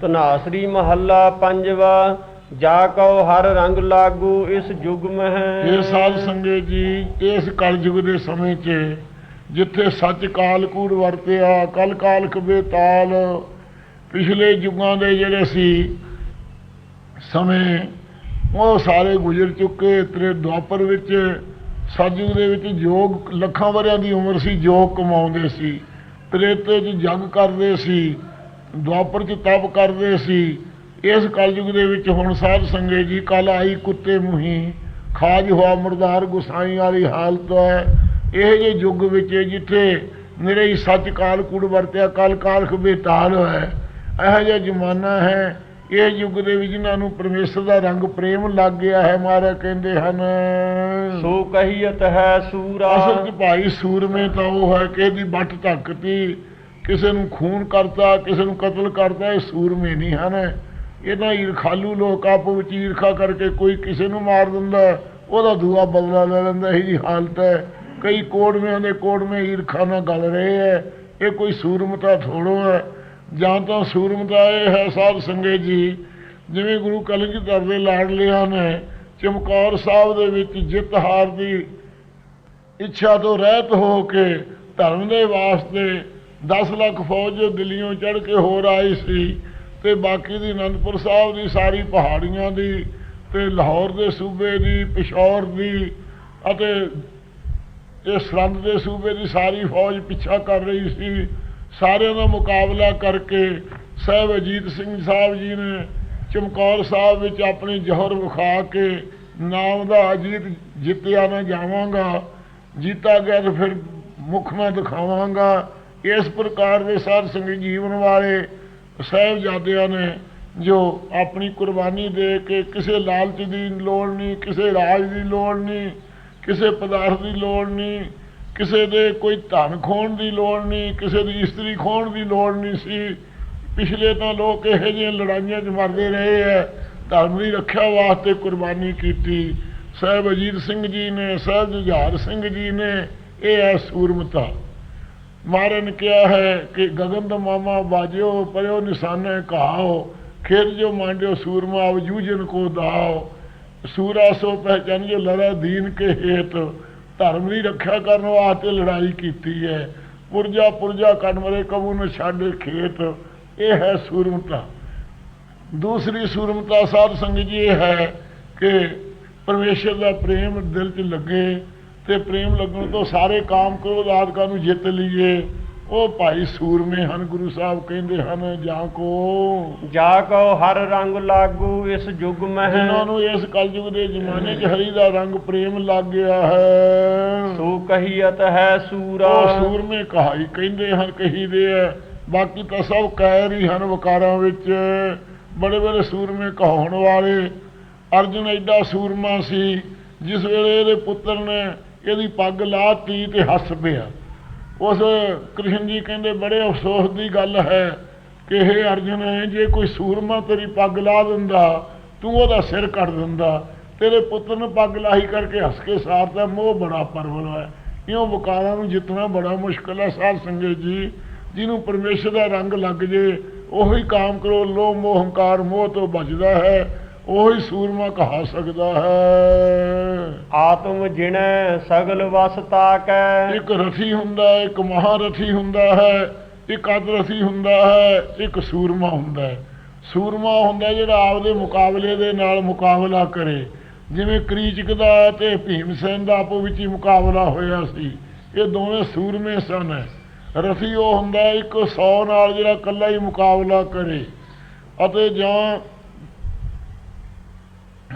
ਧਨਾਸਰੀ ਮਹੱਲਾ ਪੰਜਵਾ, ਜਾ ਕਉ ਹਰ ਰੰਗ ਲਾਗੂ ਇਸ ਯੁਗ ਮਹਿ। ਇਹ ਸਾਧ ਸੰਗਤ ਜੀ, ਇਸ ਕਲਯੁਗ ਦੇ ਸਮੇਂ 'ਚ, ਜਿੱਥੇ ਸੱਚ ਕਾਲ ਕੂੜ ਵਰਤਿਆ, ਕਲ ਕਾਲ ਕਬੇ ਤਾਲ, ਪਿਛਲੇ ਯੁਗਾਂ ਦੇ ਜਿਹੜੇ ਸੀ ਸਮੇਂ, ਉਹ ਸਾਰੇ ਗੁਜ਼ਰ ਚੁੱਕੇ, ਤੇਰੇ ਦੁਆਪਰ ਵਿੱਚ ਸਤਯੁਗ ਦੇ ਵਿੱਚ ਯੋਗ ਲੱਖਾਂ ਵਰਿਆਂ ਦੀ ਉਮਰ ਸੀ ਯੋਗ ਕਮਾਉਂਦੇ ਸੀ ਤ੍ਰੇਤੇ 'ਚ ਜੰਗ ਕਰਦੇ ਸੀ ਦੁਆਪਰ 'ਚ ਤਪ ਕਰਦੇ ਸੀ। ਇਸ ਕਲਯੁਗ ਦੇ ਵਿੱਚ ਹੁਣ ਸਾਧ ਸੰਗੇ ਜੀ ਕੱਲ ਆਈ ਕੁੱਤੇ ਮੁਹੀ। ਖਾਜ ਹੋਆ ਮਰਦਾਰ ਗੁਸਾਈ ਵਾਲੀ ਹਾਲਤ ਹੈ। ਇਹ ਜੇ ਯੁੱਗ ਵਿੱਚ ਜਿੱਥੇ ਨਿਰੇ ਹੀ ਸੱਚ ਕਾਲ ਕੂੜ ਵਰਤਿਆ ਕਲ ਕਾਲ ਖਬੇ ਤਾਲ ਹੈ। ਇਹੋ ਜਿਹਾ ਜ਼ਮਾਨਾ ਹੈ। ਇਹ ਯੁੱਗ ਦੇ ਵਿੱਚ ਜਿਨ੍ਹਾਂ ਨੂੰ ਪਰਮੇਸ਼ਰ ਦਾ ਰੰਗ ਪ੍ਰੇਮ ਲੱਗ ਗਿਆ ਹੈ ਮਾਰਾ ਕਹਿੰਦੇ ਹਨ। ਸੋ ਕਹੀਅਤ ਹੈ ਸੂਰਾ। ਅਸਲ ਭਾਈ ਸੂਰਮੇ ਤਾਂ ਉਹ ਹੈ ਕਿ ਇਹਦੀ ਬੱਟ ਧੱਕਤੀ। ਕਿਸੇ ਨੂੰ ਖੂਨ ਕਰਤਾ, ਕਿਸੇ ਨੂੰ ਕਤਲ ਕਰਤਾ, ਇਹ ਸੂਰਮੇ ਨਹੀਂ ਹਨ। ਇਹਨਾਂ ਈਰਖਾਲੂ ਲੋਕ ਆਪੋ ਵਿੱਚ ਈਰਖਾ ਕਰਕੇ ਕੋਈ ਕਿਸੇ ਨੂੰ ਮਾਰ ਦਿੰਦਾ, ਉਹਦਾ ਦੂਆ ਬਦਲਾ ਲੈ ਲੈਂਦਾ, ਇਹ ਜੀ ਹਾਲਤ ਹੈ। ਕਈ ਕੋੜਵਿਆਂ ਦੇ ਕੋੜਵੇਂ ਈਰਖਾ ਨਾਲ ਗਲ ਰਹੇ ਹੈ। ਇਹ ਕੋਈ ਸੂਰਮਤਾ ਥੋੜੋ ਹੈ। ਜਾਂ ਤਾਂ ਸੂਰਮਤਾ ਇਹ ਹੈ ਸਾਹਿਬ ਸੰਗੇ ਜੀ, ਜਿਵੇਂ ਗੁਰੂ ਕਲਗੀਧਰ ਦੇ ਲਾਡਲਿਆਂ ਨੇ ਚਮਕੌਰ ਸਾਹਿਬ ਦੇ ਵਿੱਚ ਜਿੱਤ ਹਾਰ ਦੀ ਇੱਛਾ ਤੋਂ ਰਹਿਤ ਹੋ ਕੇ ਧਰਮ ਦੇ ਵਾਸਤੇ 10 ਲੱਖ ਫੌਜ ਜੋ ਦਿੱਲੀੋਂ ਚੜ੍ਹ ਕੇ ਹੋਰ ਆਈ ਸੀ ਤੇ ਬਾਕੀ ਦੀ ਅਨੰਦਪੁਰ ਸਾਹਿਬ ਦੀ ਸਾਰੀ ਪਹਾੜੀਆਂ ਦੀ ਤੇ ਲਾਹੌਰ ਦੇ ਸੂਬੇ ਦੀ, ਪਿਸ਼ੌਰ ਦੀ ਅਤੇ ਇਹ ਸਰਹੰਦ ਦੇ ਸੂਬੇ ਦੀ ਸਾਰੀ ਫੌਜ ਪਿੱਛਾ ਕਰ ਰਹੀ ਸੀ। ਸਾਰਿਆਂ ਦਾ ਮੁਕਾਬਲਾ ਕਰਕੇ ਸਾਹਿਬ ਅਜੀਤ ਸਿੰਘ ਸਾਹਿਬ ਜੀ ਨੇ ਚਮਕੌਰ ਸਾਹਿਬ ਵਿੱਚ ਆਪਣੀ ਜੋਹਰ ਵਿਖਾ ਕੇ ਨਾਮ ਦਾ ਅਜੀਤ ਜਿੱਤਿਆ ਮੈਂ ਜਾਵਾਂਗਾ, ਜੀਤਾ ਗਿਆ ਤਾਂ ਫਿਰ ਮੁਖ ਮੈਂ ਦਿਖਾਵਾਂਗਾ। ਇਸ ਪ੍ਰਕਾਰ ਦੇ ਸਾਧ ਸੰਗਤ ਜੀਵਨ ਵਾਲੇ ਸਾਹਿਬਜ਼ਾਦਿਆਂ ਨੇ ਜੋ ਆਪਣੀ ਕੁਰਬਾਨੀ ਦੇ ਕੇ ਕਿਸੇ ਲਾਲਚ ਦੀ ਲੋੜ ਨਹੀਂ, ਕਿਸੇ ਰਾਜ ਦੀ ਲੋੜ ਨਹੀਂ, ਕਿਸੇ ਪਦਾਰਥ ਦੀ ਲੋੜ ਨਹੀਂ, ਕਿਸੇ ਦੇ ਕੋਈ ਧਨ ਖੋਣ ਦੀ ਲੋੜ ਨਹੀਂ, ਕਿਸੇ ਦੀ ਇਸਤਰੀ ਖੋਣ ਦੀ ਲੋੜ ਨਹੀਂ ਸੀ, ਪਿਛਲੇ ਤਾਂ ਲੋਕ ਇਹੋ ਜਿਹੀਆਂ ਲੜਾਈਆਂ 'ਚ ਮਰਦੇ ਰਹੇ ਹੈ ਧਰਮ ਦੀ ਰੱਖਿਆ ਵਾਸਤੇ ਕੁਰਬਾਨੀ ਕੀਤੀ। ਸਾਹਿਬ ਅਜੀਤ ਸਿੰਘ ਜੀ ਨੇ, ਸਾਹਿਬ ਜੁਝਾਰ ਸਿੰਘ ਜੀ ਨੇ, ਇਹ ਹੈ ਸੂਰਮਤਾ। ਮਾਰਨ ਕਿਹਾ ਹੈ ਕਿ ਗਗਨ ਦਾ ਮਾਮਾ ਬਾਜਿਓ, ਪਰਿਓ ਨਿਸ਼ਾਨੇ ਕਹਾਓ ਖੇਰ ਜੋ ਮਾਂਡਿਓ ਸੂਰਮਾ ਵਜੂਜਨ ਕੋ ਦਾਓ। ਸੂਰਾ ਸੋ ਪਹਿਚਨ ਜੋ ਲੜਾ ਦੀਨ ਕੇ ਹੇਤ, ਧਰਮ ਦੀ ਰੱਖਿਆ ਕਰਨ ਵਾਸਤੇ ਲੜਾਈ ਕੀਤੀ ਹੈ। ਪੁਰਜਾ ਪੁਰਜਾ ਕੱਢ ਮਰੇ ਕਬੂ ਨ ਛੱਡ ਖੇਤ, ਇਹ ਹੈ ਸੂਰਮਤਾ। ਦੂਸਰੀ ਸੂਰਮਤਾ ਸਾਧ ਸੰਗਤ ਜੀ, ਇਹ ਹੈ ਕਿ ਪਰਮੇਸ਼ਰ ਦਾ ਪ੍ਰੇਮ ਦਿਲ 'ਚ ਲੱਗੇ ਤੇ ਪ੍ਰੇਮ ਲੱਗਣ ਤੋਂ ਸਾਰੇ ਕਾਮ ਕ੍ਰੋਧ ਆਦਿਕਾਂ ਨੂੰ ਜਿੱਤ ਲਈਏ। ਉਹ ਭਾਈ ਸੂਰਮੇ ਹਨ ਗੁਰੂ ਸਾਹਿਬ ਕਹਿੰਦੇ ਹਨ ਜਾਂ ਕੋ। ਜਾ ਕਉ ਹਰ ਰੰਗ ਲਾਗੂ ਇਸ ਯੁਗ ਮਹਿ। ਜਿਨ੍ਹਾਂ ਨੂੰ ਇਸ ਕਲਯੁਗ ਦੇ ਜ਼ਮਾਨੇ 'ਚ ਹਰੀ ਦਾ ਰੰਗ ਪ੍ਰੇਮ ਲੱਗ ਗਿਆ ਹੈ। ਸੋ ਕਹੀਅਤ ਹੈ ਸੂਰਾ। ਉਹ ਸੂਰਮੇ ਕਹਾਈ ਕਹਿੰਦੇ ਹਨ ਕਹੀਦੇ ਆ ਬਾਕੀ ਤਾਂ ਸਭ ਕਹਿਰ ਹੀ ਹਨ ਵਕਾਰਾਂ ਵਿੱਚ। ਬੜੇ ਬੜੇ ਸੂਰਮੇ ਕਹਾਉਣ ਵਾਲੇ। ਅਰਜੁਨ ਐਡਾ ਸੂਰਮਾ ਸੀ ਜਿਸ ਵੇਲੇ ਇਹਦੇ ਪੁੱਤਰ ਨੇ ਇਹਦੀ ਪੱਗ ਲਾਤੀ ਤੇ ਹੱਸ ਪਿਆ ਉਸ ਕ੍ਰਿਸ਼ਨ ਜੀ ਕਹਿੰਦੇ, ਬੜੇ ਅਫਸੋਸ ਦੀ ਗੱਲ ਹੈ ਕਿ ਇਹ ਅਰਜੁਨ, ਜੇ ਕੋਈ ਸੂਰਮਾ ਤੇਰੀ ਪੱਗ ਲਾ ਦਿੰਦਾ, ਤੂੰ ਉਹਦਾ ਸਿਰ ਕੱਟ ਦਿੰਦਾ। ਤੇਰੇ ਪੁੱਤਰ ਨੂੰ ਪੱਗ ਲਾਹੀ ਕਰਕੇ ਹੱਸ ਕੇ ਸਾਰਦਾ, ਮੋਹ ਬੜਾ ਪਰਵਲ ਹੈ ਇਉਂ ਵਕਾਰਾਂ ਨੂੰ ਜਿੱਤਣਾ ਬੜਾ ਮੁਸ਼ਕਲ ਹੈ, ਸਾਧ ਸੰਗਤ ਜੀ। ਜਿਹਨੂੰ ਪਰਮੇਸ਼ਰ ਦਾ ਰੰਗ ਲੱਗ ਜੇ, ਉਹੀ ਕਾਮ ਕਰੋ ਲੋ ਮੋਹ, ਹੰਕਾਰ, ਮੋਹ ਤੋਂ ਬਚਦਾ ਹੈ। ਉਹੀ ਸੂਰਮਾ ਕਹਾ ਸਕਦਾ ਹੈ। ਆਤਮ ਜਿਣੈ ਸਗਲ ਵਸ ਤਾਕੈ। ਇੱਕ ਰਥੀ ਹੁੰਦਾ ਹੈ ਇੱਕ ਮਹਾਰਥੀ ਹੁੰਦਾ ਹੈ ਇੱਕ ਅਦਰਥੀ ਹੁੰਦਾ ਹੈ ਇੱਕ ਸੂਰਮਾ ਹੁੰਦਾ ਹੈ। ਸੂਰਮਾ ਹੁੰਦਾ ਜਿਹੜਾ ਆਪਦੇ ਮੁਕਾਬਲੇ ਦੇ ਨਾਲ ਮੁਕਾਬਲਾ ਕਰੇ। ਜਿਵੇਂ ਕ੍ਰੀਚਕ ਦਾ ਤੇ ਭੀਮਸੈਨ ਦਾ ਆਪੋ ਵਿੱਚ ਹੀ ਮੁਕਾਬਲਾ ਹੋਇਆ ਸੀ। ਇਹ ਦੋਵੇਂ ਸੂਰਮੇ ਸਨ। ਰਥੀ ਉਹ ਹੁੰਦਾ ਇੱਕ 100 ਨਾਲ ਜਿਹੜਾ ਇਕੱਲਾ ਹੀ ਮੁਕਾਬਲਾ ਕਰੇ। ਅਤੇ ਜਾਂ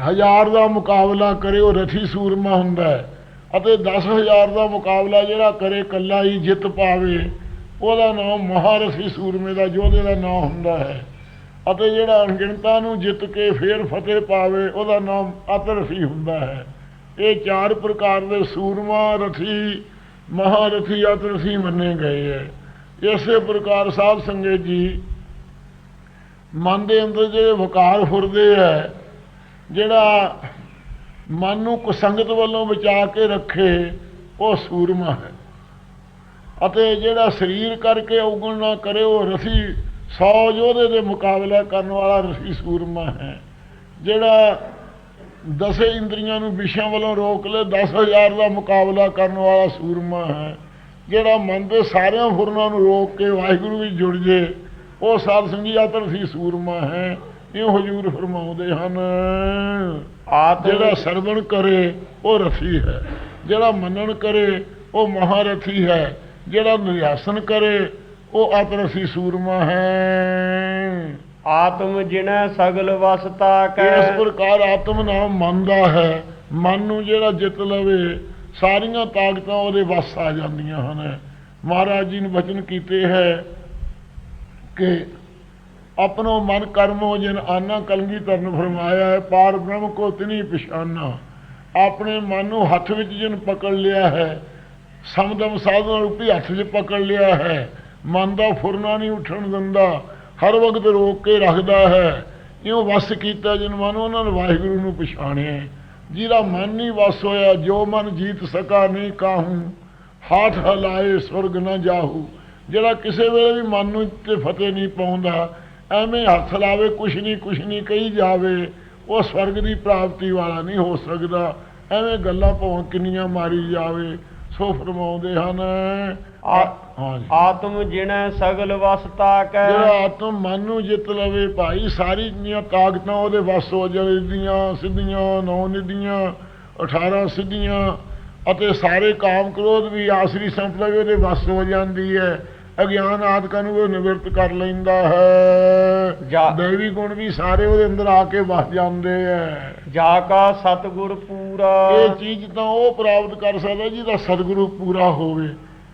ਹਜ਼ਾਰ ਦਾ ਮੁਕਾਬਲਾ ਕਰੇ, ਉਹ ਰਥੀ ਸੂਰਮਾ ਹੁੰਦਾ ਹੈ। ਅਤੇ 10000 ਦਾ ਮੁਕਾਬਲਾ ਜਿਹੜਾ ਕਰੇ, ਕੱਲਾ ਹੀ ਜਿੱਤ ਪਾਵੇ, ਉਹਦਾ ਨਾਮ ਮਹਾਰਥੀ ਸੂਰਮੇ ਦਾ, ਯੋਧੇ ਦਾ ਨਾਮ ਹੁੰਦਾ ਹੈ। ਅਤੇ ਜਿਹੜਾ ਅਣਗਿਣਤਾਂ ਨੂੰ ਜਿੱਤ ਕੇ ਫੇਰ ਫਤਿਹ ਪਾਵੇ, ਉਹਦਾ ਨਾਮ ਅਤਰਥੀ ਹੁੰਦਾ ਹੈ। ਇਹ ਚਾਰ ਪ੍ਰਕਾਰ ਦੇ ਸੂਰਮਾ, ਰਥੀ, ਮਹਾਰਥੀ, ਅਤਰਥੀ ਮੰਨੇ ਗਏ ਹੈ। ਇਸੇ ਪ੍ਰਕਾਰ ਸਾਧ ਸੰਗਤ ਜੀ, ਮਨ ਦੇ ਅੰਦਰ ਜਿਹੜੇ ਵਕਾਰ ਫੁਰਦੇ ਹੈ ਜਿਹੜਾ ਮਨ ਨੂੰ ਕੁਸੰਗਤ ਵੱਲੋਂ ਬਚਾ ਕੇ ਰੱਖੇ, ਉਹ ਸੂਰਮਾ ਹੈ। ਅਤੇ ਜਿਹੜਾ ਸਰੀਰ ਕਰਕੇ ਉਗਣ ਨਾ ਕਰੇ, ਉਹ ਰਸੀ 100 ਯੋਧੇ ਦੇ ਮੁਕਾਬਲਾ ਕਰਨ ਵਾਲਾ ਰਸੀ ਸੂਰਮਾ ਹੈ। ਜਿਹੜਾ ਦਸੇ ਇੰਦਰੀਆਂ ਨੂੰ ਵਿਸ਼ਿਆਂ ਵੱਲੋਂ ਰੋਕ ਲੈ 10000 ਦਾ ਮੁਕਾਬਲਾ ਕਰਨ ਵਾਲਾ ਸੂਰਮਾ ਹੈ। ਜਿਹੜਾ ਮਨ ਦੇ ਸਾਰਿਆਂ ਫੁਰਨਾਂ ਨੂੰ ਰੋਕ ਕੇ ਵਾਹਿਗੁਰੂ ਵਿੱਚ ਜੁੜ ਜੇ, ਉਹ ਸਾਧ ਸੰਗੀਆ ਤਰਸੀ ਸੂਰਮਾ ਹੈ। ਇਹ ਹਜੂਰ ਫਰਮਾਉਂਦੇ ਹਨ ਆਤਮ ਜਿਹੜਾ ਸਰਵਣ ਕਰੇ ਉਹ ਰਥੀ ਹੈ। ਜਿਹੜਾ ਮੰਨਣ ਕਰੇ ਉਹ ਮਹਾਰਥੀ ਹੈ। ਜਿਹੜਾ ਨਿਆਸਨ ਕਰੇ ਉਹ ਅਤਰਸੀ ਸੂਰਮਾ ਹੈ। ਆਤਮ ਜਿਨੈ ਸਗਲ ਵਸਤਾ ਕੈ। ਇਸ ਪ੍ਰਕਾਰ ਆਤਮ ਨਾਮ ਮਨ ਦਾ ਹੈ। ਮਨ ਨੂੰ ਜਿਹੜਾ ਜਿੱਤ ਲਵੇ ਸਾਰੀਆਂ ਤਾਕਤਾਂ ਉਹਦੇ ਵੱਸ ਆ ਜਾਂਦੀਆਂ ਹਨ। ਮਹਾਰਾਜ ਜੀ ਨੇ ਬਚਨ ਕੀਤੇ ਹੈ ਕਿ ਆਪਣੋ ਮਨ ਕਰਮੋ ਜਿਨ ਆਨਾ ਕਲਗੀ ਤਰਨ ਫਰਮਾਇਆ ਹੈ, ਪਾਰ ਬ੍ਰਹਮ ਕੋ ਤਿਨੀ ਪਛਾਨਾ। ਆਪਣੇ ਮਨ ਨੂੰ ਹੱਥ ਵਿੱਚ ਜਿਨ ਪਕੜ ਲਿਆ ਹੈ, ਸਮਦਮ ਸਾਧਨ ਰੂਪੀ ਹੱਥ 'ਚ ਪਕੜ ਲਿਆ ਹੈ, ਮਨ ਦਾ ਫੁਰਨਾ ਨਹੀਂ ਉੱਠਣ ਦਿੰਦਾ, ਹਰ ਵਕਤ ਰੋਕ ਕੇ ਰੱਖਦਾ ਹੈ। ਇਉਂ ਵਸ ਕੀਤਾ ਜਿਨ ਮਨ ਉਹਨਾਂ ਨੇ ਵਾਹਿਗੁਰੂ ਨੂੰ ਪਛਾਣਿਆ ਜਿਹਦਾ ਮਨ ਨਹੀਂ ਵਸ ਹੋਇਆ, ਜੋ ਮਨ ਜੀਤ ਸਕਾ ਨਹੀਂ ਕਾਹੂ, ਹਾਥ ਹਲਾਏ ਸੁਰਗ ਨਾ ਜਾਹੂ। ਜਿਹੜਾ ਕਿਸੇ ਵੇਲੇ ਵੀ ਮਨ ਨੂੰ ਤੇ ਫਤਿਹ ਨਹੀਂ ਪਾਉਂਦਾ ਐਵੇਂ ਹੱਥ ਲਾਵੇ ਕੁਛ ਨਹੀਂ ਕੁਛ ਨਹੀਂ ਕਹੀ ਜਾਵੇ ਉਹ ਸਵਰਗ ਦੀ ਪ੍ਰਾਪਤੀ ਵਾਲਾ ਨਹੀਂ ਹੋ ਸਕਦਾ। ਐਵੇਂ ਗੱਲਾਂ ਭਾਵੇਂ ਕਿੰਨੀਆਂ ਮਾਰੀ ਜਾਵੇ ਸੋ ਫਰਮਾਉਂਦੇ ਹਨ ਆਤਮ ਜਿਨੈ ਸਗਲ ਵਸਤਾ ਕੈ ਜਿਹੜਾ ਆਤਮ ਮਨ ਨੂੰ ਜਿੱਤ ਲਵੇ ਭਾਈ ਸਾਰੀ ਦੀਆਂ ਤਾਕਤਾਂ ਉਹਦੇ ਵੱਸ ਹੋ ਜਾਂਦੀਆਂ ਸਿੱਧੀਆਂ ਨੌ ਨਿਧੀਆਂ 18 ਸਿੱਧੀਆਂ ਅਤੇ ਸਾਰੇ ਕਾਮ ਕ੍ਰੋਧ ਵੀ ਆਸਰੀ ਸੰਪਦਾ ਵੀ ਉਹਦੇ ਵੱਸ ਹੋ ਜਾਂਦੀ ਹੈ। ਅਗਿਆਨ ਆਦਿਕਾਂ ਨੂੰ ਉਹ ਨਿਵਰਤ ਕਰ ਲੈਂਦਾ ਹੈ। ਦੇਵੀ ਗੁਣ ਵੀ ਸਾਰੇ ਉਹਦੇ ਅੰਦਰ ਆ ਕੇ ਵਸ ਜਾਂਦੇ ਹੈ ਜਾ ਕਾ ਸਤਗੁਰ ਪੂਰਾ। ਇਹ ਚੀਜ਼ ਤਾਂ ਉਹ ਪ੍ਰਾਪਤ ਕਰ ਸਕਦਾ ਜਿਹਦਾ ਸਤਿਗੁਰੂ ਪੂਰਾ ਹੋਵੇ।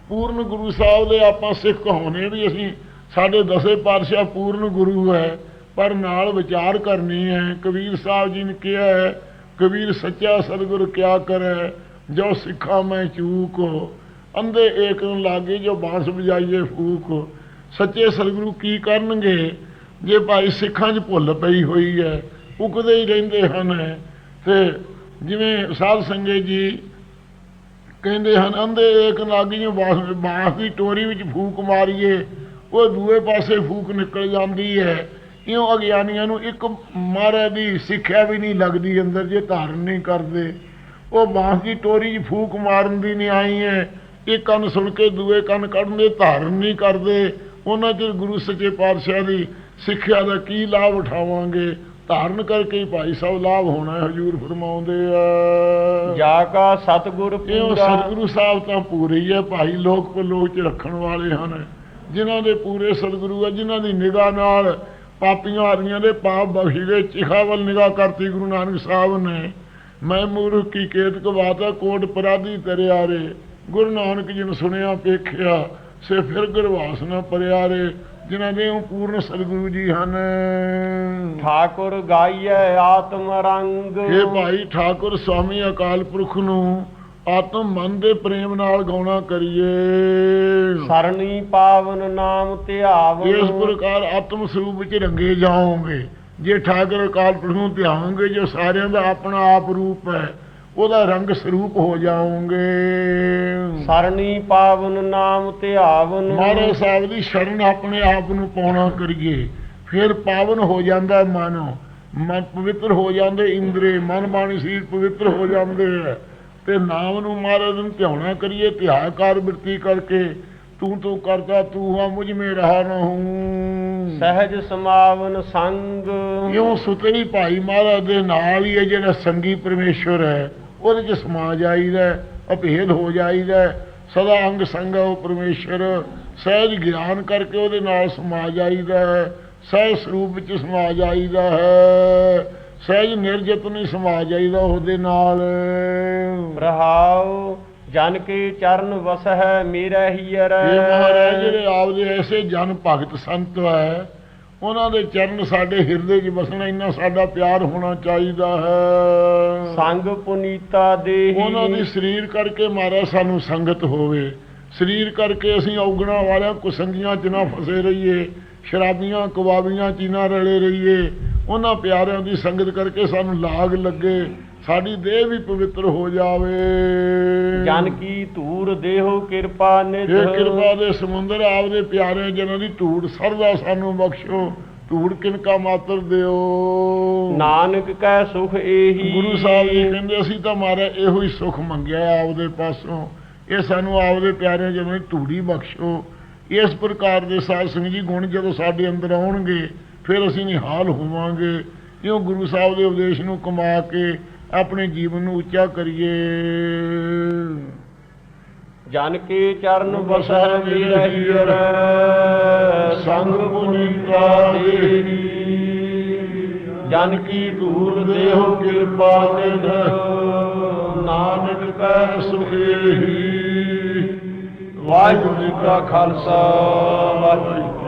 ਪੂਰਨ ਗੁਰੂ ਸਾਹਿਬ ਦੇ ਆਪਾਂ ਸਿੱਖ ਹੋਣੇ ਵੀ ਅਸੀਂ ਸਾਡੇ ਦਸੇ ਪਾਤਸ਼ਾਹ ਪੂਰਨ ਗੁਰੂ ਹੈ ਪਰ ਨਾਲ ਵਿਚਾਰ ਕਰਨੀ ਹੈ ਕਬੀਰ ਸਾਹਿਬ ਜੀ ਨੇ ਕਿਹਾ ਹੈ ਕਬੀਰ ਸੱਚਾ ਸਤਿਗੁਰ ਕਿਆ ਕਰੇ ਜੋ ਸਿੱਖਾ ਮੈਂ ਚੂਕ। ਅੰਧੇ ਏਕ ਨੂੰ ਲਾਗੇ ਜੋ ਬਾਂਸ ਵਜਾਈਏ ਫੂਕ, ਸੱਚੇ ਸਤਿਗੁਰੂ ਕੀ ਕਰਨਗੇ? ਜੇ ਭਾਈ ਸਿੱਖਾਂ 'ਚ ਭੁੱਲ ਪਈ ਹੋਈ ਹੈ ਉਕਦੇ ਹੀ ਰਹਿੰਦੇ ਹਨ। ਤੇ ਜਿਵੇਂ ਸਾਧ ਸੰਗਤ ਜੀ ਕਹਿੰਦੇ ਹਨ, ਅੰਧੇ ਏਕ ਨਾਗੀ ਨੂੰ ਬਾਸ, ਬਾਂਸ ਦੀ ਟੋਰੀ ਵਿੱਚ ਫੂਕ ਮਾਰੀਏ, ਉਹ ਦੂਏ ਪਾਸੇ ਫੂਕ ਨਿਕਲ ਜਾਂਦੀ ਹੈ ਇਉਂ ਅਗਿਆਨੀਆਂ ਨੂੰ ਇੱਕ ਮਹਾਰਾਜ ਦੀ ਸਿੱਖਿਆ ਵੀ ਨਹੀਂ ਲੱਗਦੀ ਅੰਦਰ, ਜੇ ਧਾਰਨ ਨਹੀਂ ਕਰਦੇ। ਉਹ ਬਾਂਸ ਦੀ ਟੋਰੀ 'ਚ ਫੂਕ ਮਾਰਨ ਦੀ ਨਹੀਂ ਆਈ ਹੈ ਇੱਕ ਕੰਨ ਸੁਣ ਕੇ ਦੂਏ ਕੰਨ ਕੱਢਣ ਦੇ ਧਾਰਨ ਨਹੀਂ ਕਰਦੇ। ਉਹਨਾਂ ਚਿਰ ਗੁਰੂ ਸੱਚੇ ਪਾਤਸ਼ਾਹ ਦੀ ਸਿੱਖਿਆ ਦਾ ਕੀ ਲਾਭ ਉਠਾਵਾਂਗੇ? ਧਾਰਨ ਕਰਕੇ ਹੀ ਭਾਈ ਸਾਹਿਬ ਲਾਭ ਹੋਣਾ ਹਜੂਰ ਫਰਮਾਉਂਦੇ ਆ। ਜਾ ਕਾ ਸਤਗੁਰ ਇਹ ਪੂਰਾ। ਸਤਿਗੁਰੂ ਸਾਹਿਬ ਤਾਂ ਪੂਰੇ ਹੀ ਹੈ ਭਾਈ ਲੋਕ ਕੋ ਲੋਕ ਚ ਰੱਖਣ ਵਾਲੇ ਹਨ। ਜਿਨ੍ਹਾਂ ਦੇ ਪੂਰੇ ਸਤਿਗੁਰੂ ਆ ਜਿਨ੍ਹਾਂ ਦੀ ਨਿਗਾਹ ਨਾਲ ਪਾਪੀਆਂ ਆਰੀਆਂ ਦੇ ਪਾਪ ਬਖਸ਼ੀਦੇ ਚਿਖਾ ਵੱਲ ਨਿਗਾਹ ਕਰਤੀ ਗੁਰੂ ਨਾਨਕ ਸਾਹਿਬ ਨੇ। ਮੈਂ ਮੂਰਖ ਕੀ ਕੇਤ ਕਵਾਤਾ ਕੋਟ ਪਰਾਧੀ ਤਰਿਆਰੇ ਗੁਰੂ ਨਾਨਕ ਜੀ ਨੂੰ ਸੁਣਿਆ ਪੇਖਿਆ ਸੇ ਫਿਰ ਗੁਰਵਾਸ ਨਾ ਪਰਿਆਰੇ ਜਿਨ੍ਹਾਂ ਦੇ ਉਹ ਪੂਰਨ ਸਤਿਗੁਰੂ ਜੀ ਹਨ। ਠਾਕੁਰ ਗਾਈਐ ਆਤਮ ਰੰਗ। ਇਹ ਭਾਈ ਠਾਕੁਰ ਸਵਾਮੀ ਅਕਾਲ ਪੁਰਖ ਨੂੰ ਆਤਮ ਮਨ ਦੇ ਪ੍ਰੇਮ ਨਾਲ ਗਾਉਣਾ ਕਰੀਏ। ਸਰਣੀ ਪਾਵਨ ਨਾਮ ਧਿਆਵਨ। ਇਸ ਪ੍ਰਕਾਰ ਆਤਮ ਸਰੂਪ ਵਿੱਚ ਰੰਗੇ ਜਾਓਗੇ। ਜੇ ਠਾਕੁਰ ਅਕਾਲ ਪੁਰਖ ਨੂੰ ਧਿਆਓਗੇ ਜੋ ਸਾਰਿਆਂ ਦਾ ਆਪਣਾ ਆਪ ਰੂਪ ਹੈ ਉਹਦਾ ਰੰਗ ਸਰੂਪ ਹੋ ਜਾਓਗੇ ਸਰਣੀ ਪਾਵਨ ਨਾਮ ਧਿਆਵਨ ਮਹਾਰਾਜ ਸਾਹਿਬ ਦੀ ਸ਼ਰਨ ਆਪਣੇ ਆਪ ਨੂੰ ਪਾਉਣਾ ਕਰੀਏ। ਫਿਰ ਪਾਵਨ ਹੋ ਜਾਂਦਾ ਮਨ। ਮਨ ਪਵਿੱਤਰ ਹੋ ਜਾਂਦੇ ਇੰਦਰੀ ਮਨ ਬਾਣੀ ਸਰੀਰ ਪਵਿੱਤਰ ਹੋ ਜਾਂਦੇ ਤੇ ਨਾਮ ਨੂੰ ਮਹਾਰਾਜ ਨੂੰ ਧਿਆਉਣਾ ਕਰੀਏ ਧਿਆਕਾਰ ਬਿਰਤੀ ਕਰਕੇ। ਤੂੰ ਤੂੰ ਕਰਤਾ ਤੂੰ ਹਾਂ ਮੁਝ ਮੇ ਰਹਾ ਨਾ ਹੂੰ। ਸਹਿਜ ਸਮਾਵਨ ਸੰਗ। ਇਉਂ ਸੁਤੇ ਹੀ ਭਾਈ ਮਹਾਰਾਜ ਦੇ ਨਾਲ ਹੀ ਹੈ ਜਿਹੜਾ ਸੰਗੀ ਪਰਮੇਸ਼ਵਰ ਹੈ ਉਹਦੇ ਚ ਸਮਾ ਜਾਈਦਾ ਅਭੇਦ ਹੋ ਜਾਈਦਾ ਸਦਾ ਅੰਗ ਸੰਗ ਉਹ ਪਰਮੇਸ਼ਵਰ ਸਹਿਜ ਗਿਆਨ ਕਰਕੇ ਉਹਦੇ ਨਾਲ ਸਮਾ ਜਾਈਦਾ ਹੈ। ਸਹਿਜ ਸਰੂਪ ਵਿੱਚ ਸਮਾ ਜਾਈਦਾ ਹੈ। ਸਹਿਜ ਨਿਰਜਤ ਨਹੀਂ ਸਮਾ ਜਾਈਦਾ ਉਹਦੇ ਨਾਲ। ਰਹਾਉ ਜਨ ਕੇ ਚਰਨ ਵਸਹਿ ਮੇਰਾ ਹੀਰ। ਇਹ ਮਹਾਰਾਜ ਜਿਹੜੇ ਆਪਦੇ ਐਸੇ ਜਨ ਭਗਤ ਸੰਤ ਹੈ ਉਹਨਾਂ ਦੇ ਚਰਨ ਸਾਡੇ ਹਿਰਦੇ 'ਚ ਵਸਣਾ ਇੰਨਾ ਸਾਡਾ ਪਿਆਰ ਹੋਣਾ ਚਾਹੀਦਾ ਹੈ। ਸੰਗ ਪੁਨੀਤਾ ਦੇਹੀ ਉਹਨਾਂ ਦੀ ਸਰੀਰ ਕਰਕੇ ਮਾਰਾ ਸਾਨੂੰ ਸੰਗਤ ਹੋਵੇ। ਸਰੀਰ ਕਰਕੇ ਅਸੀਂ ਔਗਣਾ ਵਾਲਿਆਂ ਕੁਸੰਗੀਆਂ 'ਚ ਨਾ ਫਸੇ ਰਹੀਏ ਸ਼ਰਾਬੀਆਂ ਕਵਾਬੀਆਂ 'ਚ ਨਾ ਰਲੇ ਰਹੀਏ। ਉਹਨਾਂ ਪਿਆਰਿਆਂ ਦੀ ਸੰਗਤ ਕਰਕੇ ਸਾਨੂੰ ਲਾਗ ਲੱਗੇ। ਸਾਡੀ ਦੇਹ ਵੀ ਪਵਿੱਤਰ ਹੋ ਜਾਵੇ। ਜਨ ਕੀ ਧੂਰ ਦੇਹੋ ਕਿਰਪਾ ਨਿਧ ਇਹ ਕਿਰਪਾ ਦੇ ਸਮੁੰਦਰ ਆਪਦੇ ਪਿਆਰੇ ਜਨਾਂ ਦੀ ਧੂੜ ਸਰਦਾ ਸਾਨੂੰ ਬਖਸ਼ੋ। ਧੂੜ ਕਿਨਕਾ ਮਾਤਰ ਦਿਓ। ਨਾਨਕ ਕੈ ਸੁਖ ਏਹੀ। ਗੁਰੂ ਸਾਹਿਬ ਜੀ ਕਹਿੰਦੇ ਅਸੀਂ ਤਾਂ ਮਾਰਾ ਇਹੋ ਹੀ ਸੁਖ ਮੰਗਿਆ ਆਪਦੇ ਪਾਸੋਂ। ਇਹ ਸਾਨੂੰ ਆਪਦੇ ਪਿਆਰੇ ਜਨਾਂ ਦੀ ਧੂੜੀ ਬਖਸ਼ੋ। ਇਸ ਪ੍ਰਕਾਰ ਦੇ ਸਾਧ ਸੰਗਤ ਜੀ ਗੁਣ ਜਦੋਂ ਸਾਡੇ ਅੰਦਰ ਆਉਣਗੇ ਫਿਰ ਅਸੀਂ ਨਿਹਾਲ ਹੋਵਾਂਗੇ। ਇਉਂ ਗੁਰੂ ਸਾਹਿਬ ਦੇ ਉਪਦੇਸ਼ ਨੂੰ ਕਮਾ ਕੇ ਆਪਣੇ ਜੀਵਨ ਨੂੰ ਉੱਚਾ ਕਰੀਏ। ਜਨ ਕੇ ਚਰਨ ਬਸਰ ਮਿਰਹਿਰ ਸੰਗ ਪੁਨੀਤਾ ਦੇਹੀ ਜਨ ਕੀ ਧੂਰ ਦੇਹੋ ਕਿਰਪਾ ਨਿਧ ਨਾਨਕ ਕੈ ਸੁਖੇਹੀ ਵਾਹਿਗੁਰੂ ਜੀ ਕਾ ਖਾਲਸਾ ਵਾਹਿਗੁਰੂ ਕੀ